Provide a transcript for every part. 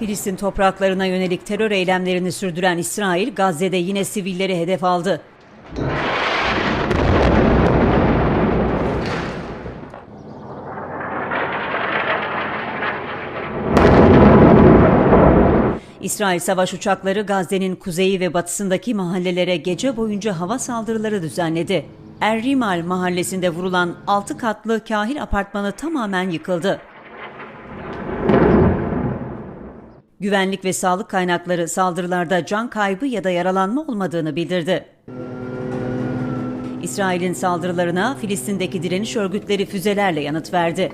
Filistin topraklarına yönelik terör eylemlerini sürdüren İsrail, Gazze'de yine sivilleri hedef aldı. İsrail savaş uçakları Gazze'nin kuzeyi ve batısındaki mahallelere gece boyunca hava saldırıları düzenledi. Er Rimal mahallesinde vurulan 6 katlı kahil apartmanı tamamen yıkıldı. Güvenlik ve sağlık kaynakları saldırılarda can kaybı ya da yaralanma olmadığını bildirdi. İsrail'in saldırılarına Filistin'deki direniş örgütleri füzelerle yanıt verdi.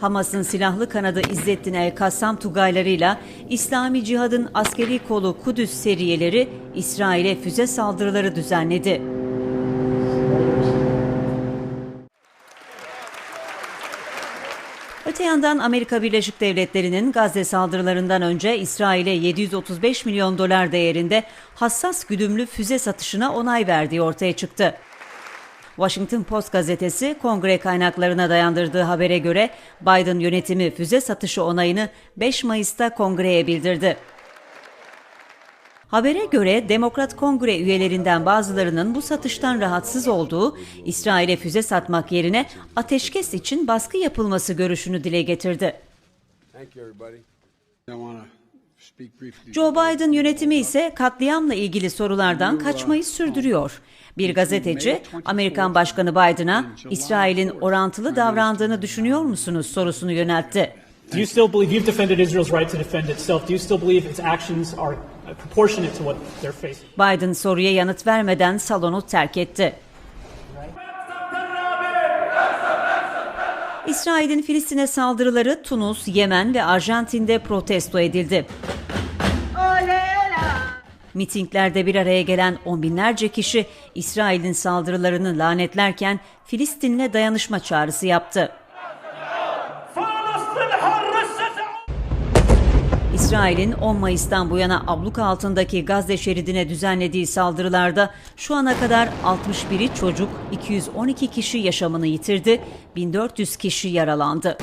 Hamas'ın silahlı kanadı İzzettin El-Kassam Tugaylarıyla İslami Cihad'ın askeri kolu Kudüs seriyeleri İsrail'e füze saldırıları düzenledi. Öte yandan Amerika Birleşik Devletleri'nin Gazze saldırılarından önce İsrail'e 735 milyon dolar değerinde hassas güdümlü füze satışına onay verdiği ortaya çıktı. Washington Post gazetesi kongre kaynaklarına dayandırdığı habere göre Biden yönetimi füze satışı onayını 5 Mayıs'ta kongreye bildirdi. Habere göre Demokrat Kongre üyelerinden bazılarının bu satıştan rahatsız olduğu, İsrail'e füze satmak yerine ateşkes için baskı yapılması görüşünü dile getirdi. Joe Biden yönetimi ise katliamla ilgili sorulardan kaçmayı sürdürüyor. Bir gazeteci, Amerikan Başkanı Biden'a İsrail'in orantılı davrandığını düşünüyor musunuz sorusunu yöneltti. Do you still believe you've defended Israel's right to defend itself? Do you still believe its actions are uh? Biden soruya yanıt vermeden salonu terk etti. İsrail'in Filistin'e saldırıları Tunus, Yemen ve Arjantin'de protesto edildi. Mitinglerde bir araya gelen on binlerce kişi İsrail'in saldırılarını lanetlerken Filistin'le dayanışma çağrısı yaptı. İsrail'in 10 Mayıs'tan bu yana abluka altındaki Gazze şeridine düzenlediği saldırılarda şu ana kadar 61'i çocuk, 212 kişi yaşamını yitirdi, 1400 kişi yaralandı.